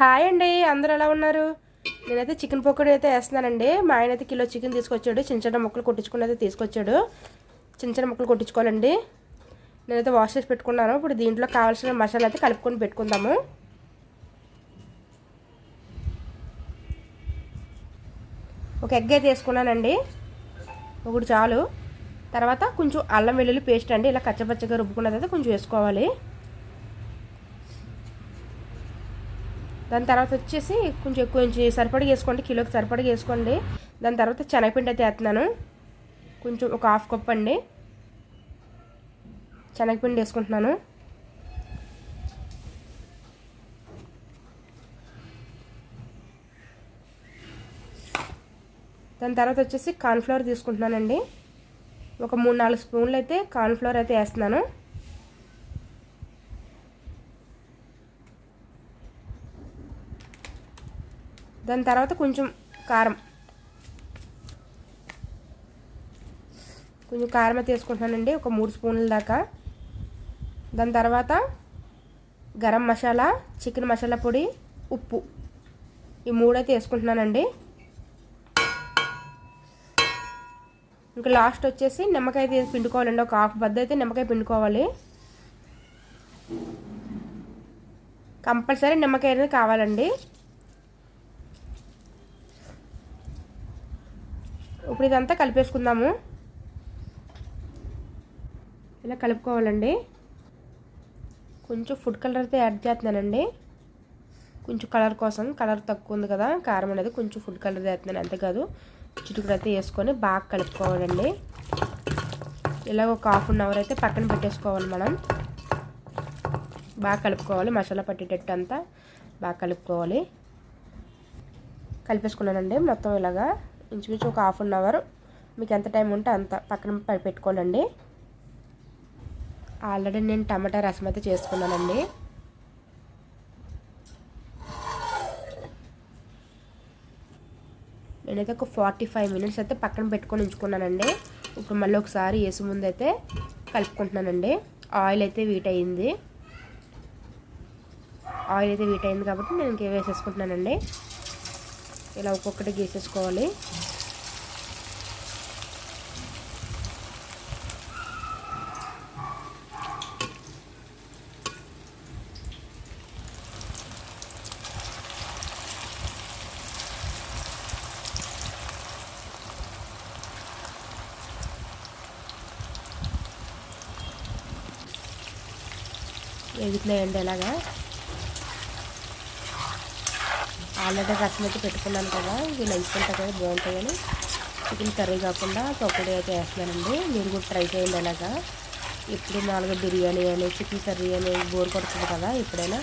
Hi అండి అందరూ ఎలా ఉన్నారు? నేనైతే చికెన్ పకోడీ అయితే వేస్తున్నానండి. మా ఆయన అయితే కిలో చికెన్ తీసుకొచ్చాడు. చిన్న చిన్న ముక్కలు కొట్టించుకుని అయితే తీసుకొచ్చాడు. చిన్న చిన్న ముక్కలు కొట్టించుకోవాలండి. నేనైతే వాష్ చేసి పెట్టుకున్నాను. ఇప్పుడు దీంట్లో కావాల్సిన మసాలా అయితే కలుపుకొని పెట్టుకుందాము. ఒక ఎగ్ అయితే వేసుకున్నానండి. ఒకటి చాలు. తర్వాత కొంచెం అల్లం వెల్లుల్లి పేస్ట్ అండి. ఇలా కచ్చపచ్చగా రుబ్బుకున్నది అయితే కొంచెం వేసుకోవాలి. దాని తర్వాత వచ్చేసి కొంచెం ఎక్కువ కొంచెం సరిపడిగా వేసుకోండి కిలోకి సరిపడిగా వేసుకోండి దాని తర్వాత శనగపిండి అయితే వేస్తున్నాను. కొంచెం ఒక హాఫ్ కప్ అండి. శనగపిండి వేసుకుంటున్నాను. దాని తర్వాత వచ్చేసి కార్న్ఫ్లవర్ తీసుకుంటున్నానండి. ఒక మూడు నాలుగు స్పూన్లు అయితే కార్న్ఫ్లవర్ అయితే వేస్తున్నాను. దాని తర్వాత కొంచెం కారం. కొంచెం కారం అయితే వేసుకుంటున్నానండి ఒక మూడు స్పూన్ల దాకా. దాని తర్వాత గరం మసాలా చికెన్ మసాలా పొడి ఉప్పు. ఈ మూడైతే వేసుకుంటున్నానండి. ఇంకా లాస్ట్ వచ్చేసి నిమ్మకాయ పిండుకోవాలండి ఒక హాఫ్ బద్ద అయితే నిమ్మకాయ పిండుకోవాలి. కంపల్సరీ నిమ్మకాయ అనేది కావాలండి. ఇప్పుడు ఇదంతా కలిపేసుకుందాము. ఇలా కలుపుకోవాలండి. కొంచెం ఫుడ్ కలర్ అయితే యాడ్ చేస్తున్నానండి. కొంచెం కలర్ కోసం కలర్ తక్కువ ఉంది కదా కారం అనేది కొంచెం ఫుడ్ కలర్ వేస్తున్నాను అంతేకాదు చిటుకుడు అయితే వేసుకొని బాగా కలుపుకోవాలండి. ఇలా ఒక హాఫ్ అన్ అవర్ అయితే పక్కన పెట్టేసుకోవాలి మనం. బాగా కలుపుకోవాలి మసాలా పట్టేటట్టు అంతా బాగా కలుపుకోవాలి. కలిపేసుకున్నానండి మొత్తం ఇలాగా. ఇంచుమించు ఒక హాఫ్ అన్ అవర్. మీకు ఎంత టైం ఉంటే అంత పక్కన పెట్టుకోవాలండి. ఆల్రెడీ నేను టమాటా రసం అయితే చేసుకున్నానండి. నేనైతే ఒక ఫార్టీ ఫైవ్ మినిట్స్ అయితే పక్కన పెట్టుకొని ఉంచుకున్నానండి. ఇప్పుడు మళ్ళీ ఒకసారి వేసి ముందు అయితే కలుపుకుంటున్నానండి. ఆయిల్ అయితే వీట్ అయింది. ఆయిల్ అయితే వీట్ అయింది కాబట్టి నేను ఇంకే వేసేసుకుంటున్నానండి. ఇలా ఒక్కొక్కటి గీసేసుకోవాలి. ఎగుతున్నాయండి ఇలాగా ఆల్రెడీ రసం అయితే పెట్టుకున్నాను కదా. ఇవి నంచుకుంటా కదా బాగుంటాయని చికెన్ కర్రీ కాకుండా పకోడీ అయితే వేస్తున్నానండి. మీరు కూడా ట్రై చేయండి అలాగా. ఇప్పుడు నాలుగు బిర్యానీ అని చికెన్ కర్రీ అని బోర్ కొడుతుంది కదా ఎప్పుడైనా.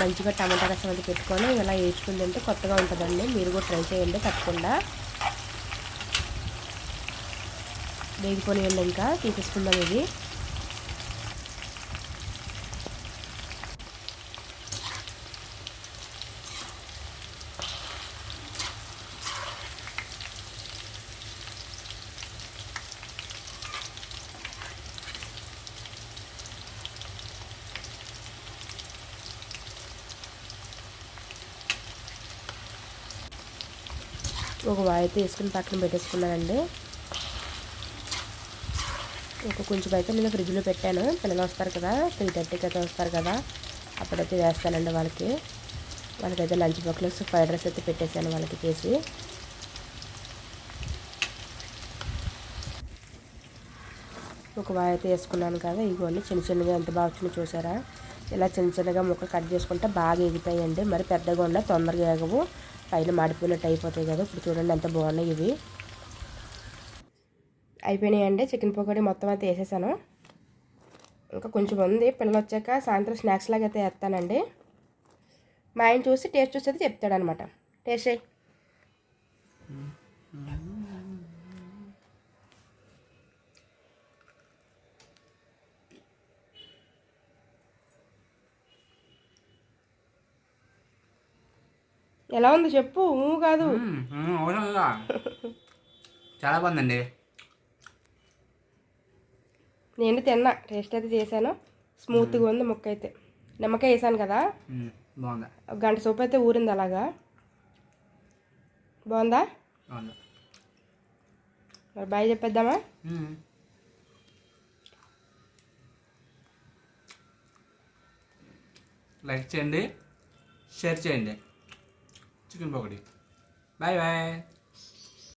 మంచిగా టమాటా రసం అయితే పెట్టుకొని ఇలా వేసుకుంది అంటే కొత్తగా ఉంటుందండి. మీరు కూడా ట్రై చేయండి తప్పకుండా. వేగిపోనియండి ఇంకా తీసేసుకుందాం ఇది. ఒక వాయితే వేసుకుని పక్కన పెట్టేసుకున్నానండి. ఒక కొంచెం అయితే నేను ఫ్రిడ్జ్లో పెట్టాను. పిల్లలు వస్తారు కదా త్రీ థర్టీకి అయితే వస్తారు కదా అప్పుడైతే వేస్తానండి వాళ్ళకి. వాళ్ళకైతే లంచ్ బాక్స్ ఫ్రైడ్ రైస్ అయితే పెట్టేశాను వాళ్ళకి చేసి. ఒక వాయి అయితే వేసుకున్నాను కదా ఇవన్నీ చిన్న చిన్నగా ఎంత బాగా వచ్చినా చూసారా? ఇలా చిన్న చిన్నగా ముక్క కట్ చేసుకుంటే బాగా ఎగుతాయండి మరి పెద్దగా ఉండే తొందరగా ఎగవు. పైన మాడిపోయినట్టు అయిపోతాయి కదా. ఇప్పుడు చూడండి ఎంత బాగున్నాయి ఇవి. అయిపోయినాయండి చికెన్ పకోడీ మొత్తం అయితే వేసేసాను. ఇంకా కొంచెం ఉంది. పిల్లలు వచ్చాక సాయంత్రం స్నాక్స్ లాగా అయితే వేస్తానండి. మా ఆయన చూసి టేస్ట్ చూసి అయితే చెప్తాడనమాట. టేస్ట్ అయ్యి ఎలా ఉంది చెప్పు ఊ కాదు. చాలా బాగుందండి. నేను తిన్నా టేస్ట్ అయితే చేశాను. స్మూత్గా ఉంది ముక్క అయితే. నిమ్మకాయ వేసాను కదా. బాగుందా. ఒక గంట సోపు అయితే ఊరింది అలాగా. బాగుందా? మరి బాయ్ చెప్పేద్దామా. లైక్ చేయండి షేర్ చేయండి. Chicken pakoda bye bye